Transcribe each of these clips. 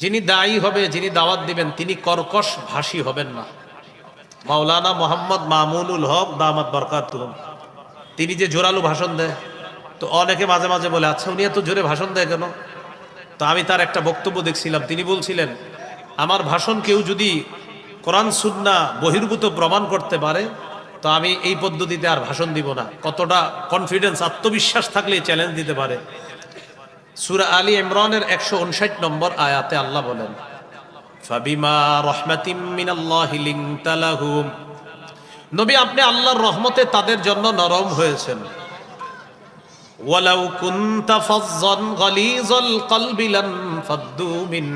যিনি দায়ী হবে, যিনি দাওয়াত দিবেন, তিনি কর্কশ ভাষী হবেন না। মাওলানা মোহাম্মদ মামুনুল হক দামাত বরকাত তিনি যে জোরালো ভাষণ দেয়, তো অনেকে মাঝে মাঝে বলে আচ্ছা উনি এত জোরে ভাষণ দেয় কেন? তো আমি তার একটা বক্তব্য দেখছিলাম। তিনি বলছিলেন, আমার ভাষণ কেউ যদি কোরআন, সুন্না বহির্ভূত প্রমাণ করতে পারে, তো আমি এই পদ্ধতিতে আর ভাষণ দিব না। কতটা কনফিডেন্স আত্মবিশ্বাস থাকলে চ্যালেঞ্জ দিতে পারে। সুরা আলী ইমরানের একশো উনষাট নম্বর আয়াতে আল্লাহ বলেন, ফাবিমা রহমাতিম নবী, আপনি আল্লাহর রহমতে তাদের জন্য নরম হয়েছেন। মিন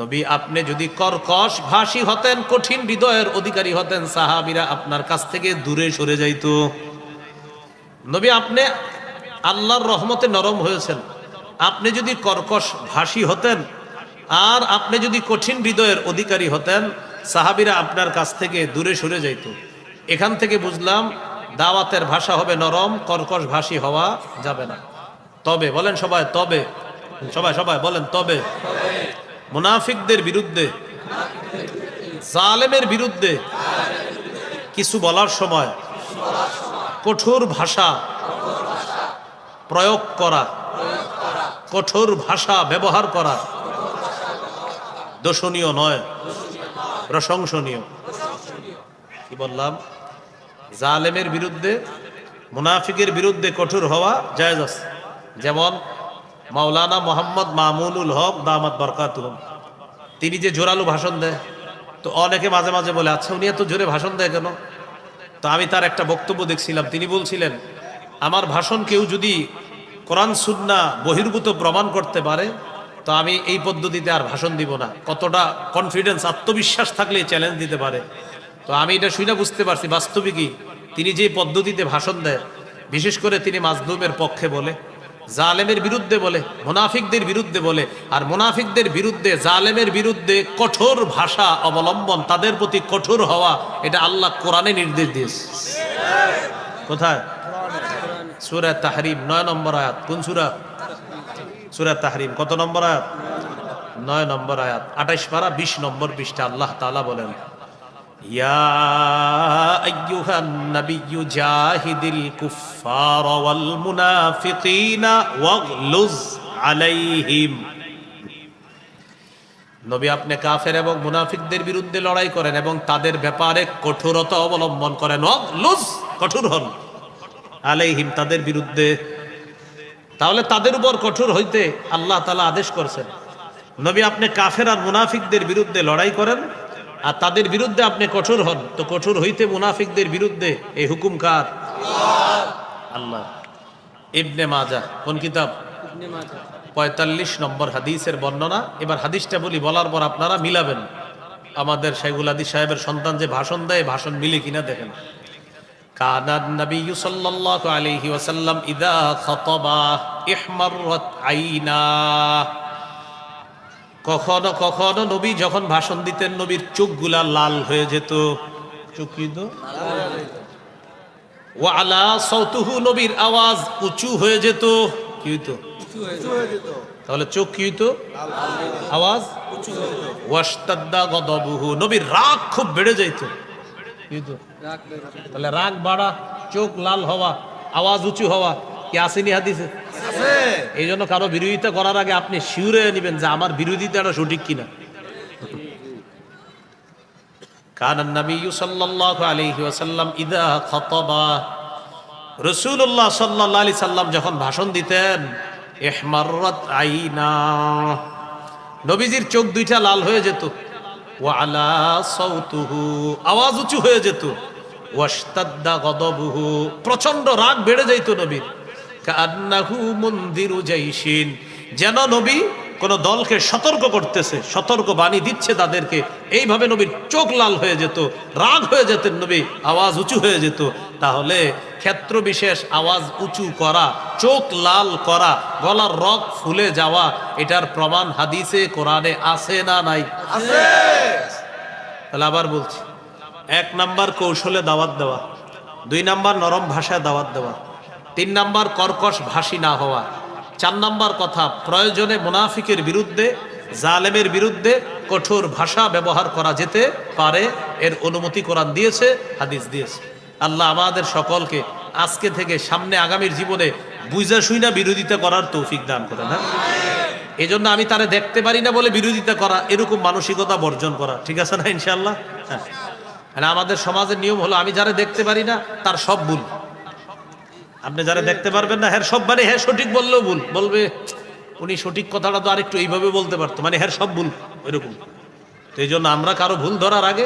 নবী, আপনি যদি কর্কশ ভাষী হতেন, কঠিন হৃদয়ের অধিকারী হতেন, সাহাবীরা আপনার কাছ থেকে দূরে সরে যাইতো। নবী, আপনি আল্লাহর রহমতে নরম হয়েছেন। আপনি যদি কর্কশ ভাষী হতেন আর আপনি যদি কঠিন হৃদয়ের অধিকারী হতেন, সাহাবিরা আপনার কাছ থেকে দূরে সরে যাইত। এখান থেকে বুঝলাম, দাওয়াতের ভাষা হবে নরম, কর্কশ ভাষী হওয়া যাবে না। তবে, বলেন সবাই, তবে। সবাই সবাই, বলেন, তবে। মুনাফিকদের বিরুদ্ধে, জালেমের বিরুদ্ধে কিছু বলার সময় কঠোর ভাষা প্রয়োগ করা, কঠোর ভাষা ব্যবহার করা, দোষণীয় নয়, প্রশংসনীয়। কি বললাম? জালেমের বিরুদ্ধে, মুনাফিকের বিরুদ্ধে কঠোর হওয়া জায়েজ আছে। যেমন মাওলানা মোহাম্মদ মামুনুল হক দামাত বরকাতুল তিনি যে জোরালো ভাষণ দেয়, তো অনেকে মাঝে মাঝে বলে আচ্ছা উনি এত জোরে ভাষণ দেয় কেন? তো আমি তার একটা বক্তব্য দেখছিলাম। তিনি বলছিলেন, আমার ভাষণ কেউ যদি কোরআন, সুন্না বহির্ভূত প্রমাণ করতে পারে, তো আমি এই পদ্ধতিতে আর ভাষণ দিব না। কতটা কনফিডেন্স আত্মবিশ্বাস থাকলে চ্যালেঞ্জ দিতে পারে। তো আমি এটা শুনে বুঝতে পারছি বাস্তবিকই তিনি যে পদ্ধতিতে ভাষণ দেয়, বিশেষ করে তিনি মাজলুমের পক্ষে বলে, জালেমের বিরুদ্ধে বলে, মোনাফিকদের বিরুদ্ধে বলে, আর মোনাফিকদের বিরুদ্ধে, জালেমের বিরুদ্ধে কঠোর ভাষা অবলম্বন, তাদের প্রতি কঠোর হওয়া, এটা আল্লাহ কোরআনে নির্দেশ দিয়েছে। কোথায়? সুরা তাহরিম, নয় নম্বর আয়াত। কোন সুরা? সুরা তাহরিম, কত নম্বর আয়াত? নয় নম্বর আয়াত। আঠাইশ পারা, বিশ নম্বর বিশটা আল্লাহ তালা বলেন আলাইহিম। নবী আপনি কাফের এবং মুনাফিকদের বিরুদ্ধে লড়াই করেন এবং তাদের ব্যাপারে কঠোরতা অবলম্বন করেন। কঠোর হন। আলাইহিম তাদের বিরুদ্ধে। তাহলে তাদের উপর কঠোর হইতে আল্লাহ তালা আদেশ করছেন। নবী আপনি কাফের আর মুনাফিকদের বিরুদ্ধে লড়াই করেন আর তাদের বিরুদ্ধে আপনি কঠোর হন। তো কঠোর হইতে মুনাফিকদের বিরুদ্ধে এই হুকুম কার? আল্লাহ। ইবনে মাজা কোন কিতাব? পঁয়তাল্লিশ নম্বর হাদিসের বর্ণনা। এবার হাদিসটা বলি বলার পর আপনারা মিলাবেন। আমাদের শাইগুল আদি সাহেবের সন্তান যে ভাষণ দেয় ভাষণ মিলে কিনা দেখেন। কানান নবী সাল্লাল্লাহু ইদা খতবা ইহমাররাত কখনো কখনো নবী যখন ভাষণ দিতেন, নবীর চোখগুলা লাল হয়ে যেত। চোখ সৌতুহু নবীর আওয়াজ উঁচু হয়ে যেত। কি তাহলে চোখ কি হইতো? আওয়াজ? নবীর রাগ খুব বেড়ে যাইতো। কি তাহলে রাগ বাড়া চোখ লাল হওয়া আওয়াজ উঁচু হওয়া কি আসেনি হাদিসে? এই জন্য কারও বিরোধিতা করার আগে আপনি শিউরে নেবেন যে আমার বিরোধিতাটা সঠিক কিনা। কান নবী সাল্লাল্লাহু আলাইহি ওয়াসাল্লাম ইদা খাতাবা। রাসূলুল্লাহ সাল্লাল্লাহু আলাইহি সাল্লাম যখন ভাষণ দিতেন ইহমাররাত আইনা। নবীজির চোখ দুইটা লাল হয়ে যেত। ওয়ালা সাউতুহু আওয়াজ উঁচু হয়ে যেত। প্রচণ্ড রাগ বেড়ে যাইত নবীর। কান্নাহু যেন নবী কোন দলকে সতর্ক করতেছে, সতর্ক বাণী দিচ্ছে তাদেরকে। এইভাবে নবীর চোখ লাল হয়ে যেত, রাগ হয়ে যেতেন নবী, আওয়াজ উঁচু হয়ে যেত। তাহলে ক্ষেত্র বিশেষ আওয়াজ উঁচু করা, চোখ লাল করা, গলার রক ফুলে যাওয়া, এটার প্রমাণ হাদিসে, কোরআনে আছে না নাই? তাহলে আবার বলছি। এক নাম্বার কৌশলে দাওয়াত দেওয়া, দুই নাম্বার নরম ভাষায় দাওয়াত দেওয়া, তিন নাম্বার কর্কশ ভাষী না হওয়া, চার নাম্বার কথা প্রয়োজনে মুনাফিকের বিরুদ্ধে, জালেমের বিরুদ্ধে কঠোর ভাষা ব্যবহার করা যেতে পারে এর অনুমতি কোরআন দিয়েছে, হাদিস দিয়েছে। আল্লাহ আমাদের সকলকে আজকে থেকে সামনে আগামীর জীবনে বুঝা শুইনা বিরোধিতা করার তৌফিক দান করে না এই জন্য আমি তারে দেখতে পারি না বলে বিরোধিতা করা এরকম মানসিকতা বর্জন করা, ঠিক আছে না ইনশাল্লাহ হ্যাঁ। আর আমাদের সমাজের নিয়ম হলো, আমি যারা দেখতে পারি না, তার সব ভুল। আপনি যারা দেখতে পারবেন না হ্যাঁ সব মানে হ্যাঁ সঠিক বললেও ভুল। বলবে, উনি সঠিক কথাটা তো আরেকটু এইভাবে বলতে পারতো মানে হ্যাঁ সব ভুল, ওইরকম। তো এই জন্য আমরা কারও ভুল ধরার আগে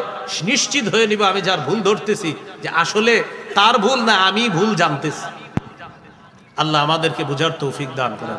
নিশ্চিত হয়ে নিব, আমি যার ভুল ধরতেছি, যে আসলে তার ভুল না, আমি ভুল জানতেছি। আল্লাহ আমাদেরকে বুঝার তৌফিক দান করেন।